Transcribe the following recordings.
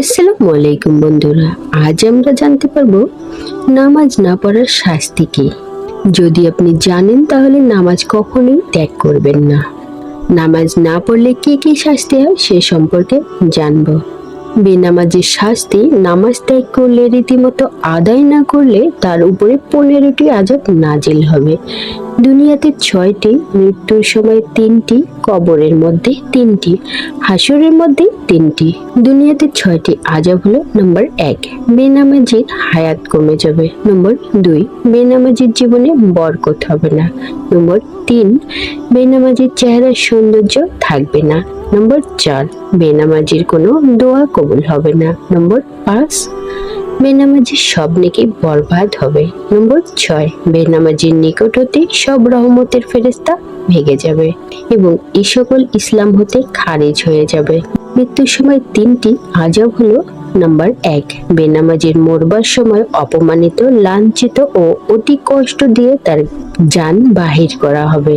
আসসালামু আলাইকুম বন্ধুরা, আজ আমরা জানতে পারব নামাজ না পড়ার শাস্তি কি। যদি আপনি জানেন তাহলে নামাজ কখনোই ত্যাগ করবেন না। নামাজ না পড়লে কি কি শাস্তি হয় সে সম্পর্কে জানব। বেনামাজের শাস্তি নামাজ ত্যাগ করলে রীতিমতো আদায় না করলে তার উপরে পনেরোটি আজাব নাজিল হবে। দুনিয়াতে ছয়টি, মৃত্যুর সময় তিনটি, কবরের মধ্যে তিনটি হাসরের মধ্যে তিনটি। দুনিয়াতে ছয়টি আজাব হলো নম্বর এক, বেনামাজির হায়াত কমে যাবে। নম্বর দুই, বেনামাজির জীবনে বরকত হবে না। নম্বর তিন, বেনামাজির চেহারার সৌন্দর্য থাকবে না। নম্বর চার, বেনামাজির কোনো দোয়া কবুল হবে না। নম্বর পাঁচ, বেনামাজির সব নাকি বরবাদ হবে। নম্বর ছয়, বেনামাজির নিকট হতে সব রহমতের ফেরেস্তা ভেঙে যাবে এবং এই সকল ইসলাম হতে খারিজ হয়ে যাবে। মৃত্যুর সময় তিনটি, আজব হলো। নাম্বার এক, বেনামাজির মরবার সময় অপমানিত, লাঞ্ছিত ও অতি কষ্ট দিয়ে তার যান বাহির করা হবে।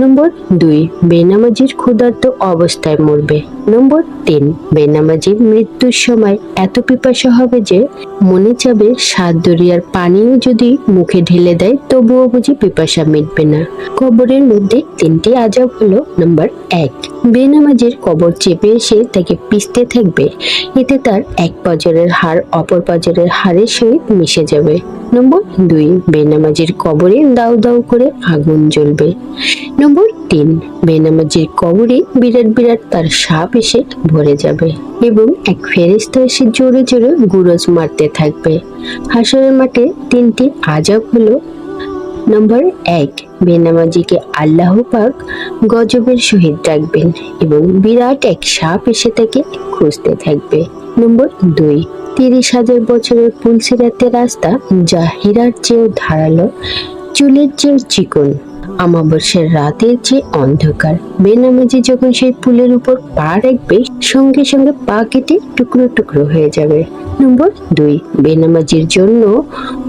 নম্বর দুই বেনামাজির ক্ষুধার্ত অবস্থায় মরবে। নম্বর তিন, বেনামাজির মৃত্যুর সময় এত পিপাসা হবে যে মনে চাবে সাত দরিয়ার পানিও যদি মুখে ঢেলে দেয়, তবুও বুঝি পিপাসা মিটবে না। কবরের মধ্যে তিনটি আজাব হলো নম্বর এক, বেনামাজির কবর চেপে এসে তাকে পিষতে থাকবে। এতে তার এক পাজরের হাড় অপর পাজরের হাড়ের সহিত মিশে যাবে। নম্বর দুই, বেনামাজির কবরে দাউ দাউ করে আগুন জ্বলবে। নম্বর তিন। বেনামাজির কবরে বিরাট বিরাট তার সাপ এসে ভরে যাবে এবং এক ফেরেস্তা এসে জোরে জোরে গুরজ মারতে থাকবে। হাসরের মাঠে তিনটি আজাব হলো। নম্বর এক, বেনামাজিকে আল্লাহ পাক গজবের সহিত ডাকবেন এবং বিরাট এক সাপ এসে তাকে খুঁজতে থাকবে। নম্বর দুই, তিরিশ হাজার বছরের পুলসিরাতের রাস্তা যা হীরার চেয়েও ধারালো চুলের চেয়েও চিকন। আমাবস্যার রাতের যে অন্ধকার। বেনামাজি যখন সেই পুলের উপর পা রাখবে, সঙ্গে সঙ্গে পা কেটে টুকরো টুকরো হয়ে যাবে। নম্বর দুই, বেনামাজির জন্য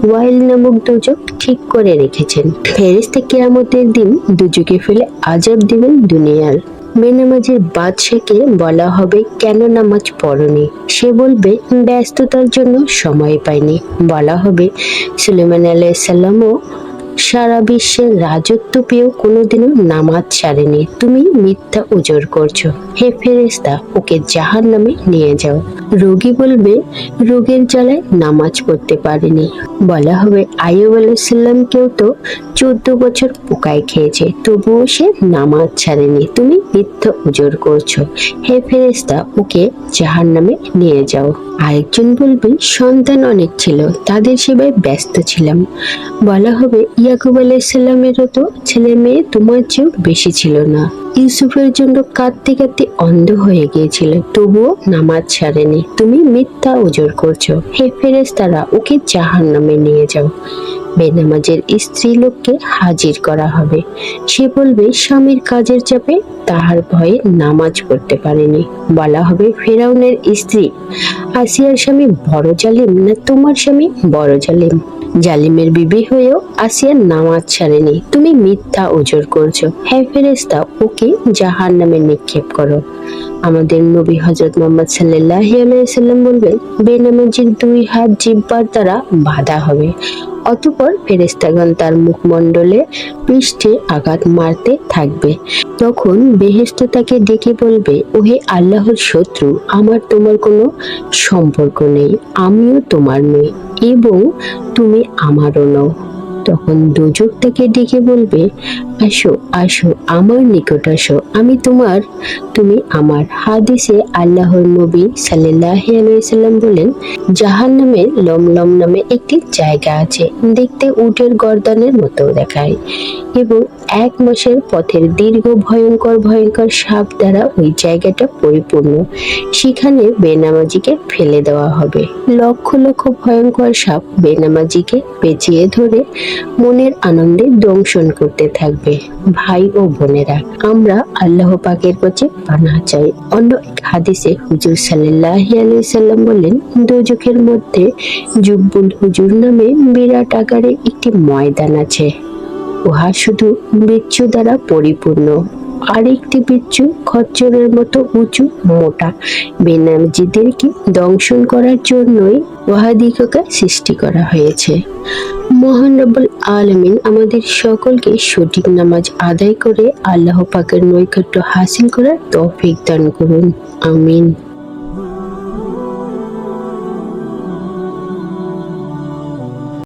ওয়াইল নামক দুজক ঠিক করে রেখেছেন। ফেরেস্তা কেয়ামতের দিন দুজকে ফেলে আজাব দিবেন দুনিয়ার। বেনামাজির বাদশাকে বলা হবে, কেন নামাজ পড়নি? সে বলবে, ব্যস্ততার জন্য সময় পায়নি বলা হবে সুলেমান আলাইসাল্লামও সারা বিশ্বের রাজত্ব পেয়েও কোনোদিনও নামাজ ছাড়েনি। তুমি মিথ্যা উজোর করছ। হে ফেরেস্তা ওকে জাহার নামে নিয়ে যাও। রোগী বলবে, রোগের জ্বালায় নামাজ পড়তে পারেনি। বলা হবে, আইয়ুব আলাইসাল্লামকেও তো চোদ্দ বছর পোকায় খেয়েছে, তবুও সে নামাজ ছাড়েনি। তুমি মিথ্যা উজোর করছ। হে ফেরেস্তা ওকে জাহান নামে নিয়ে যাও। আরেকজন বলবে, সন্তান অনেক ছিল, তাদের সেবায় ব্যস্ত ছিলাম। বলা হবে ইয়াকুব আলাইসাল্লামেরও তো ছেলে মেয়ে তোমার চেয়েও বেশি ছিল না। ইউসুফের জন্য কাঁদতে কাঁদতে অন্ধ হয়ে গিয়েছিল, তবুও নামাজ ছাড়েনি। তুমি মিথ্যা ওজোর করছ। হে ফেরেস তারা ওকে জাহান নামে নিয়ে যাও। বেনামাজের স্ত্রী লোককে হাজির করা হবে। সে বলবে, স্বামীর কাজের চাপে তাহার ভয়ে নামাজ পড়তে পারেনি। বলা হবে, ফেরাউনের স্ত্রী, আসিয়ার স্বামী বড় জালিম না তোমার স্বামী বড় জালিম? জালিমের বিবি হয়েও আসিয়ার নামাজ ছাড়েনি। তুমি মিথ্যা ওজোর করছ। হ্যাঁ ওকে জাহার নামে নিক্ষেপ করো। আমাদের নবী হজরত মোহাম্মদ সাল্লাহ আলাইসাল্লাম বলবেন, বেনামাজির দুই হাত জিব্বার দ্বারা বাধা হবে। অতপর ফেরেস্তাগণ তার মুখমণ্ডলে পৃষ্ঠে আঘাত মারতে থাকবে। তখন বেহেস্ত তাকে ডেকে বলবে, ওহে আল্লাহর শত্রু, আমার তোমার কোনো সম্পর্ক নেই, আমিও তোমার নই এবং তুমি আমারও নও। তখন দুজক তাকে ডেকে বলবে, আসো আসো, আমার নিকট আসো। আমি তোমার, তুমি আমার হাদিসে আল্লাহর নবী সাল্লাহ আলাইসাল্লাম বলেন জাহান নামে লমলম নামে একটি জায়গা আছে। দেখতে উটের গর্দানের মতো দেখায় এবং এক মাসের পথের দীর্ঘ, ভয়ঙ্কর ভয়ঙ্কর সাপ দ্বারা ওই জায়গাটা পরিপূর্ণ। সেখানে বেনামাজিকে ফেলে দেওয়া হবে। লক্ষ লক্ষ ভয়ঙ্কর সাপ বেনামাজিকে পেঁচিয়ে ধরে মনের আনন্দে দংশন করতে থাকবে। ভাই ও বোনেরা, আমরা আল্লাহ পাকের কাছে পানা চাই। অন্য এক হাদিসে হুজুর সাল্লাহ সাল্লাম বলেন দুজকের মধ্যে জুব্বুল হুজুর নামে বিরাট আকারে একটি ময়দান আছে। উহা শুধু মৃত্যু দ্বারা পরিপূর্ণ। আরেকটি বিচ্ছু খচ্চরের মতো উঁচু, মোটা। বেনামজিদেরকে দংশন করার জন্যই ওয়াহাদিকাকে সৃষ্টি করা হয়েছে। মহান রব্বুল আলমিন আমাদের সকলকে সঠিক নামাজ আদায় করে আল্লাহ পাকের নৈকট্য হাসিল করার তৌফিক দান করুন। আমিন।